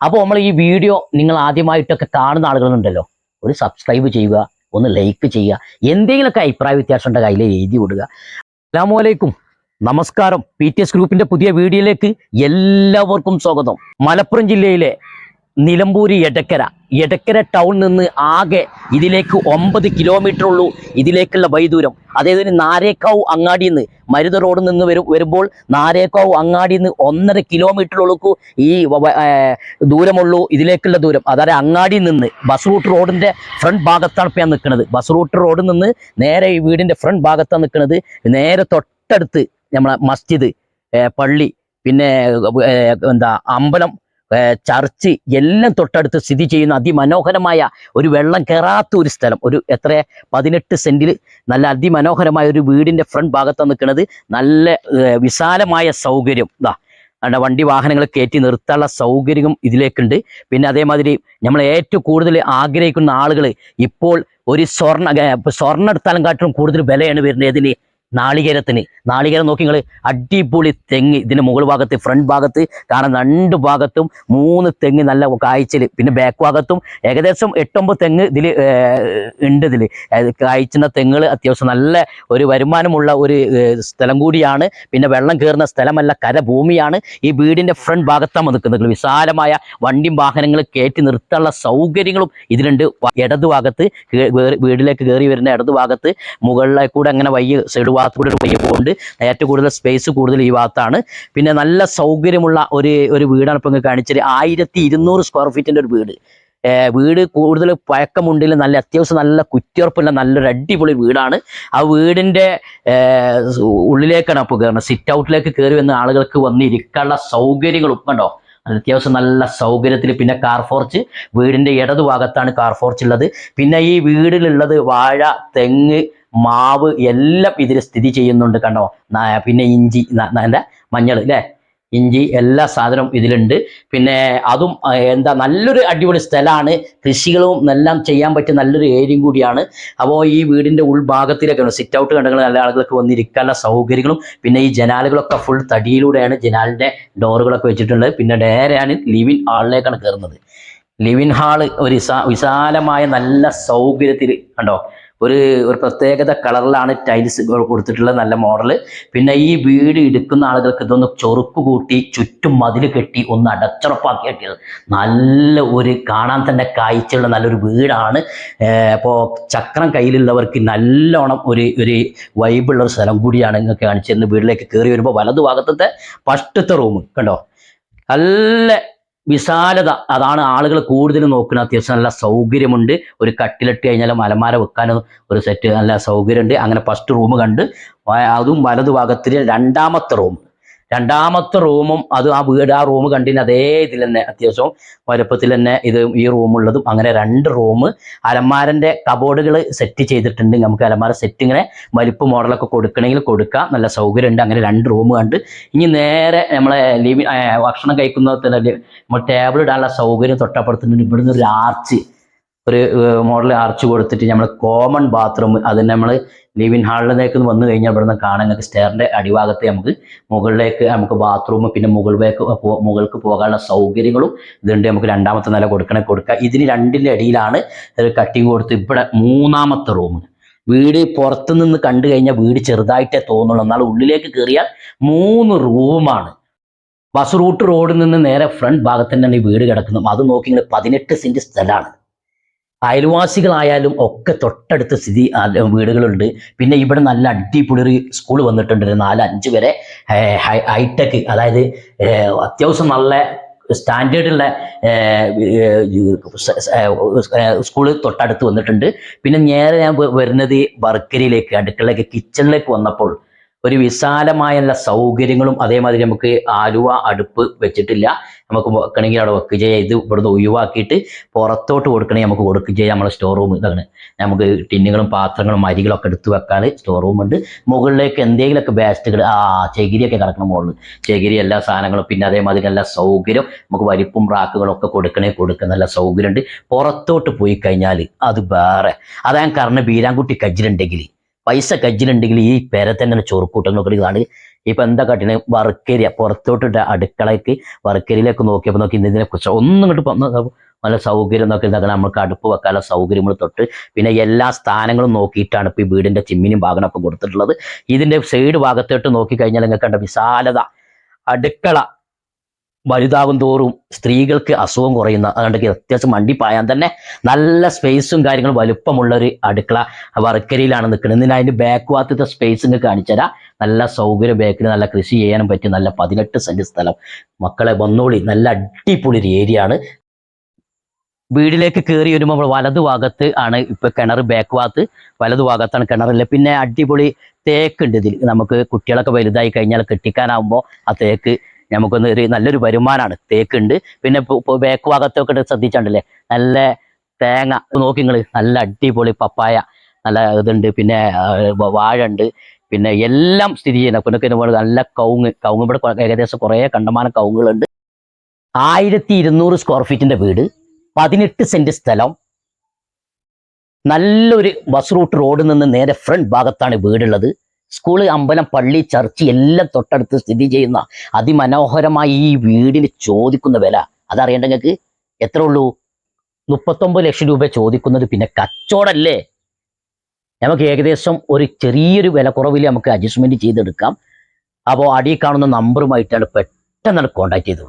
അപ്പോൾ നമ്മൾ ഈ വീഡിയോ നിങ്ങൾ ആദ്യമായിട്ടൊക്കെ കാണുന്ന ആളുകളുണ്ടല്ലോ ഒരു സബ്സ്ക്രൈബ് ചെയ്യുക ഒന്ന് ലൈക്ക് ചെയ്യുക എന്തെങ്കിലുമൊക്കെ അഭിപ്രായ വ്യത്യാസം ഉണ്ടെങ്കിൽ അതിൽ എഴുതി വിടുക. അസ്സാമലൈക്കും നമസ്കാരം. പി ടി എസ് ഗ്രൂപ്പിന്റെ പുതിയ വീഡിയോയിലേക്ക് എല്ലാവർക്കും സ്വാഗതം. മലപ്പുറം ജില്ലയിലെ നിലമ്പൂര് എടക്കര. എടക്കര ടൗൺ നിന്ന് ആകെ ഇതിലേക്ക് ഒമ്പത് കിലോമീറ്റർ ഉള്ളൂ ഇതിലേക്കുള്ള വൈദൂരം അതായത് നാരേക്കാവ് അങ്ങാടിയിൽ നിന്ന് മരുത റോഡിൽ നിന്ന് വരും വരുമ്പോൾ നാരേക്കാവ് അങ്ങാടിയിൽ നിന്ന് ഒന്നര കിലോമീറ്റർ ഉള്ളൂ ഈ ദൂരമുള്ളൂ ഇതിലേക്കുള്ള ദൂരം. അതായത് അങ്ങാടിയിൽ നിന്ന് ബസ് റൂട്ട് റോഡിന്റെ ഫ്രണ്ട് ഭാഗത്താണ് ഇപ്പം ഞാൻ നിൽക്കുന്നത് ബസ് റൂട്ട് റോഡിൽ നിന്ന് നേരെ ഈ വീടിന്റെ ഫ്രണ്ട് ഭാഗത്താണ് നിൽക്കുന്നത് നേരെ തൊട്ടടുത്ത് നമ്മളെ മസ്ജിദ് പള്ളി പിന്നെ എന്താ അമ്പലം ചർച്ച് എല്ലാം തൊട്ടടുത്ത് സ്ഥിതി ചെയ്യുന്ന അതിമനോഹരമായ ഒരു വെള്ളം കയറാത്ത ഒരു സ്ഥലം. ഒരു എത്ര? പതിനെട്ട് സെന്റിൽ നല്ല അതിമനോഹരമായ ഒരു വീടിന്റെ ഫ്രണ്ട് ഭാഗത്താണ് നിൽക്കുന്നത് നല്ല വിശാലമായ സൗകര്യം. ഇതാ വണ്ടി വാഹനങ്ങൾ കയറ്റി നിർത്താനുള്ള സൗകര്യം ഇതിലേക്കുണ്ട്. പിന്നെ അതേമാതിരി നമ്മൾ ഏറ്റവും കൂടുതൽ ആഗ്രഹിക്കുന്ന ആളുകൾ ഇപ്പോൾ ഒരു സ്വർണ സ്വർണ എടുത്താലും കാട്ടിലും കൂടുതൽ വിലയാണ് വരുന്നത്. ഇതിന് നാളികേരത്തിന്. നാളികേരം നോക്കി നിങ്ങൾ അടിപൊളി തെങ്ങ്. ഇതിന്റെ മുകൾ ഭാഗത്ത് ഫ്രണ്ട് ഭാഗത്ത് കാണാൻ രണ്ട് ഭാഗത്തും മൂന്ന് തെങ്ങ് നല്ല കായ്ച്ചൽ പിന്നെ ബാക്ക് ഭാഗത്തും ഏകദേശം എട്ടൊമ്പത് തെങ്ങ് ഇതിൽ ഉണ്ട് ഇതിൽ കായ്ച്ചുന്ന തെങ്ങുകൾ അത്യാവശ്യം നല്ല ഒരു വരുമാനമുള്ള ഒരു സ്ഥലം കൂടിയാണ്. പിന്നെ വെള്ളം കയറുന്ന സ്ഥലമല്ല കരഭൂമിയാണ്. ഈ വീടിന്റെ ഫ്രണ്ട് ഭാഗത്താണ് നിൽക്കുന്നത്. വിശാലമായ വണ്ടിയും വാഹനങ്ങൾ കയറ്റി നിർത്താനുള്ള സൗകര്യങ്ങളും ഇതിലുണ്ട്. ഇടതു ഇടത് ഭാഗത്ത് കേ- വീട്ടിലേക്ക് കയറി വരുന്ന ഇടതു ഭാഗത്ത് മുകളിലേക്ക് കൂടെ അങ്ങനെ വയ്യ സൈഡ് ഭാഗത്ത് കൂടെ ഒരു വയ്യ പോകുന്നുണ്ട് ഏറ്റവും കൂടുതൽ സ്പേസ് കൂടുതൽ ഈ ഭാഗത്താണ് പിന്നെ നല്ല സൗകര്യമുള്ള ഒരു ഒരു വീടാണ് ഇപ്പം കാണിച്ചത്. ആയിരത്തി ഇരുന്നൂറ് സ്ക്വയർ ഫീറ്റിന്റെ ഒരു വീട്. വീട് കൂടുതൽ പഴക്കമുണ്ടിൽ നല്ല അത്യാവശ്യം നല്ല കുറ്റിയുറപ്പുള്ള നല്ലൊരു അടിപൊളി വീടാണ്. ആ വീടിന്റെ ഉള്ളിലേക്കാണ് അപ്പോൾ കയറുന്നത് സിറ്റ് ഔട്ടിലേക്ക് കയറി വന്ന ആളുകൾക്ക് വന്നിരിക്കാനുള്ള സൗകര്യങ്ങളും കണ്ടോ? അത്യാവശ്യം നല്ല സൗകര്യത്തിൽ പിന്നെ കാർ ഫോർച്ച് വീടിന്റെ ഇടതു ഭാഗത്താണ് കാർ ഫോർച്ച് ഉള്ളത്. പിന്നെ ഈ വീടിലുള്ളത് വാഴ തെങ്ങ് മാവ് എല്ലാം ഇതിൽ സ്ഥിതി ചെയ്യുന്നുണ്ട് കണ്ടോ? പിന്നെ ഇഞ്ചി എന്താ? മഞ്ഞൾ അല്ലേ ഇഞ്ചി എല്ലാ സാധനവും ഇതിലുണ്ട്. പിന്നെ അതും എന്താ നല്ലൊരു അടിപൊളി സ്ഥലമാണ്. കൃഷികളും എല്ലാം ചെയ്യാൻ പറ്റിയ നല്ലൊരു ഏരിയയും കൂടിയാണ്. അപ്പോൾ ഈ വീടിന്റെ ഉൾഭാഗത്തിലൊക്കെ സിറ്റ് ഔട്ട് കണ്ടെങ്കിൽ നല്ല ആളുകൾക്ക് വന്നിരിക്കാനുള്ള സൗകര്യങ്ങളും പിന്നെ ഈ ജനാലുകളൊക്കെ ഫുൾ തടിയിലൂടെയാണ് ജനാലിന്റെ ഡോറുകളൊക്കെ വെച്ചിട്ടുള്ളത് പിന്നെ നേരെയാണ് ലിവിൻ ഹാളിലേക്കാണ് കയറുന്നത് ലിവിൻ ഹാൾ ഒരു വിശാലമായ നല്ല സൗകര്യത്തിൽ കണ്ടോ? ഒരു ഒരു പ്രത്യേകത കളറിലാണ് ടൈൽസ് കൊടുത്തിട്ടുള്ള നല്ല മോഡൽ പിന്നെ ഈ വീട് എടുക്കുന്ന ആളുകൾക്ക് ഇതൊന്ന് ചൊറുക്ക് കൂട്ടി ചുറ്റും മതിൽ കെട്ടി ഒന്ന് അടച്ചുറപ്പാക്കി കെട്ടിയത് നല്ല ഒരു കാണാൻ തന്നെ കാഴ്ചയുള്ള നല്ലൊരു വീടാണ്. അപ്പോൾ ചക്രം കയ്യിലുള്ളവർക്ക് നല്ലോണം ഒരു ഒരു വൈബുള്ള ഒരു സ്ഥലം കൂടിയാണ് നിങ്ങൾക്ക് കാണിച്ചിരുന്നത് വീട്ടിലേക്ക് കയറി വരുമ്പോൾ വലതു ഭാഗത്തത്തെ ഫസ്റ്റത്തെ റൂം കണ്ടോ? നല്ല വിശാലത. അതാണ് ആളുകൾ കൂടുതൽ നോക്കുന്നത് അത്യാവശ്യം നല്ല സൗകര്യമുണ്ട്. ഒരു കട്ടിലിട്ട് കഴിഞ്ഞാൽ മലമാര വെക്കാനും ഒരു സെറ്റ് നല്ല സൗകര്യമുണ്ട്. അങ്ങനെ ഫസ്റ്റ് റൂം കണ്ട് അതും വലതു ഭാഗത്തിൽ രണ്ടാമത്തെ റൂം രണ്ടാമത്തെ റൂമും അത് ആ വീട് ആ റൂം കണ്ടിന് അതേ ഇതിൽ തന്നെ അത്യാവശ്യം വലുപ്പത്തിൽ തന്നെ ഇത് ഈ റൂമുള്ളതും അങ്ങനെ രണ്ട് റൂം അലമാരന്റെ കബോർഡുകൾ സെറ്റ് ചെയ്തിട്ടുണ്ട്. നമുക്ക് അലമാര സെറ്റ് ഇങ്ങനെ വലിപ്പ് മോഡലൊക്കെ കൊടുക്കണമെങ്കിൽ കൊടുക്കാം. നല്ല സൗകര്യമുണ്ട്. അങ്ങനെ രണ്ട് റൂം കണ്ട് ഇനി നേരെ നമ്മളെ ലിവി ഭക്ഷണം കഴിക്കുന്ന ടേബിൾ ഇടാനുള്ള സൗകര്യം തൊട്ടപ്പുറത്തുണ്ട്. ഇവിടുന്ന് ഒരു ആർച്ച് ഒരു മോഡൽ അറച്ചു കൊടുത്തിട്ട് നമ്മൾ കോമൺ ബാത്റൂം അത് നമ്മൾ ലിവിൻ ഹാളിലേക്ക് വന്നു കഴിഞ്ഞാൽ ഇവിടുന്ന് കാണാൻ നിങ്ങൾക്ക് സ്റ്റെയറിന്റെ അടിഭാഗത്ത് നമുക്ക് മുകളിലേക്ക് നമുക്ക് ബാത്റൂം പിന്നെ മുകളിലേക്ക് മുകൾക്ക് പോകാനുള്ള സൗകര്യങ്ങളും ഇതുണ്ട്. നമുക്ക് രണ്ടാമത്തെ നില കൊടുക്കണേ കൊടുക്കുക ഇതിന് രണ്ടിന്റെ അടിയിലാണ് ഒരു കട്ടിങ് കൊടുത്ത് ഇവിടെ മൂന്നാമത്തെ റൂം വീട് പുറത്തു നിന്ന് കണ്ടു കഴിഞ്ഞാൽ വീട് ചെറുതായിട്ടേ തോന്നുള്ളൂ. എന്നാൽ ഉള്ളിലേക്ക് കയറിയാൽ മൂന്ന് റൂമാണ് ബസ് റൂട്ട് റോഡിൽ നിന്ന് നേരെ ഫ്രണ്ട് ഭാഗത്ത് തന്നെയാണ് ഈ വീട് കിടക്കുന്നത്. അത് നോക്കി പതിനെട്ട് സെന്റ് സ്ഥലമാണ്. അയൽവാസികളായാലും ഒക്കെ തൊട്ടടുത്ത് സ്ഥിതി വീടുകളുണ്ട്. പിന്നെ ഇവിടെ നല്ല അടിപൊളി സ്കൂൾ വന്നിട്ടുണ്ട്. നാല് അഞ്ച് വരെ ഹൈടെക് അതായത് അത്യാവശ്യം നല്ല സ്റ്റാൻഡേർഡുള്ള സ്കൂൾ തൊട്ടടുത്ത് വന്നിട്ടുണ്ട്. പിന്നെ നേരെ ഞാൻ വരുന്നത് വർക്കരയിലേക്ക് അടുക്കളയിലേക്ക് കിച്ചണിലേക്ക് വന്നപ്പോൾ ഒരു വിശാലമായ സൗകര്യങ്ങളും അതേമാതിരി നമുക്ക് ആലുവ അടുപ്പ് വെച്ചിട്ടില്ല. നമുക്ക് വെക്കണമെങ്കിൽ അവിടെ വെക്കുക ചെയ്യാം. ഇത് ഇവിടുന്ന് ഒഴിവാക്കിയിട്ട് പുറത്തോട്ട് കൊടുക്കണമെങ്കിൽ നമുക്ക് കൊടുക്കുക ചെയ്യാം. നമ്മളെ സ്റ്റോർ റൂം ഇതാണ്. നമുക്ക് ടിന്നുകളും പാത്രങ്ങളും അരികളൊക്കെ എടുത്ത് വെക്കാൻ സ്റ്റോർ റൂം ഉണ്ട്. മുകളിലേക്ക് എന്തെങ്കിലുമൊക്കെ വേസ്റ്റുകൾ ആ ചകിരിയൊക്കെ കിടക്കണം മുകളിൽ ചകിരി എല്ലാ സാധനങ്ങളും പിന്നെ അതേമാതിരി നല്ല സൗകര്യം. നമുക്ക് വലിപ്പും റാക്കുകളും ഒക്കെ കൊടുക്കണേ കൊടുക്കുക നല്ല സൗകര്യമുണ്ട്. പുറത്തോട്ട് പോയി കഴിഞ്ഞാൽ അത് വേറെ. അതാ കാരണം ബീരാൻകുട്ടി കജ്ജിലുണ്ടെങ്കിൽ പൈസ കജ്ജിലുണ്ടെങ്കിൽ ഈ പേരെ തന്നെ ചൊറുക്കൂട്ടൽ നോക്കി ഇതാണ്. ഇപ്പൊ എന്താ കാട്ടിന്? വർക്കേരിയ പുറത്തോട്ടിട്ട് അടുക്കളയ്ക്ക് വർക്കേരിയിലേക്ക് നോക്കിയപ്പോൾ നോക്കി ഇതിനെ കുറിച്ച് ഒന്നും ഇങ്ങോട്ട് നല്ല സൗകര്യം നോക്കി ഇതാക്കണം. നമുക്ക് അടുപ്പ് വെക്കാനുള്ള സൗകര്യങ്ങൾ തൊട്ട്. പിന്നെ എല്ലാ സ്ഥാനങ്ങളും നോക്കിയിട്ടാണ് ഇപ്പൊ ഈ വീടിന്റെ ചിമ്മിനും ഭാഗനൊക്കെ കൊടുത്തിട്ടുള്ളത്. ഇതിന്റെ സൈഡ് ഭാഗത്തോട്ട് നോക്കിക്കഴിഞ്ഞാൽ നിങ്ങൾക്ക് കണ്ട വിശാലത. അടുക്കള. വലുതാകും തോറും സ്ത്രീകൾക്ക് അസുഖം കുറയുന്ന അതുകൊണ്ട് അത്യാവശ്യം വണ്ടി പായാൻ തന്നെ നല്ല സ്പേസും കാര്യങ്ങളും വലുപ്പമുള്ള ഒരു അടുക്കള വർക്കരിയിലാണ് നിൽക്കുന്നത്. ഇതിന് അതിന്റെ ബാക്ക് ഭാഗത്തെ സ്പേസ് നിങ്ങൾക്ക് കാണിച്ചുതരാം നല്ല സൗകര്യം ബാക്കിൽ നല്ല കൃഷി ചെയ്യാനും പറ്റിയ നല്ല പതിനെട്ട് സെന്റ് സ്ഥലം. മക്കളെ വന്നോളി നല്ല അടിപൊളി ഒരു ഏരിയ ആണ്. വീടിലേക്ക് കയറി വരുമ്പോൾ നമ്മൾ വലതു ഭാഗത്ത് ആണ് ഇപ്പോൾ കിണർ ബാക്ക് ഭാഗത്ത്. വലതു ഭാഗത്താണ് കിണറില്ല. പിന്നെ അടിപൊളി തേക്കുണ്ട് ഇതിൽ നമുക്ക് കുട്ടികളൊക്കെ വലുതായി കഴിഞ്ഞാൽ കെട്ടിക്കാനാവുമ്പോൾ ആ തേക്ക് നമുക്കൊന്ന് ഒരു നല്ലൊരു വരുമാനമാണ് തേക്കുണ്ട്. പിന്നെ ബേക്ക് ഭാഗത്തൊക്കെ ഇട്ട് ശ്രദ്ധിച്ചിട്ടുണ്ടല്ലേ നല്ല തേങ്ങ നോക്കി നിങ്ങൾ നല്ല അടിപൊളി പപ്പായ. നല്ല ഇതുണ്ട്. പിന്നെ വാഴ ഉണ്ട് പിന്നെ എല്ലാം സ്ഥിതി ചെയ്യുന്ന പിന്നെ നല്ല കവുങ്ങ്. കവുങ്ങ് ഇവിടെ ഏകദേശം കുറേ കണ്ടമാനം കവുങ്ങുകളുണ്ട്. ആയിരത്തി ഇരുന്നൂറ് സ്ക്വയർ ഫീറ്റിന്റെ വീട്. പതിനെട്ട് സെന്റ് സ്ഥലം. നല്ലൊരു ബസ് റൂട്ട് റോഡിൽ നിന്ന് നേരെ ഫ്രണ്ട് ഭാഗത്താണ് വീടുള്ളത്. സ്കൂൾ അമ്പലം പള്ളി ചർച്ച് എല്ലാം തൊട്ടടുത്ത് സ്ഥിതി ചെയ്യുന്ന അതിമനോഹരമായ ഈ വീടിന് ചോദിക്കുന്ന വില. അതറിയണ്ട നിങ്ങൾക്ക് എത്ര ഉള്ളൂ? മുപ്പത്തൊമ്പത് ലക്ഷം രൂപ ചോദിക്കുന്നത് പിന്നെ കച്ചവടല്ലേ? നമുക്ക് ഏകദേശം ഒരു ചെറിയൊരു വില കുറവിൽ നമുക്ക് അഡ്ജസ്റ്റ്മെന്റ് ചെയ്തെടുക്കാം. അപ്പോൾ അടിയിൽ കാണുന്ന നമ്പറുമായിട്ടാണ് പെട്ടെന്ന് കോൺടാക്ട് ചെയ്തോളൂ.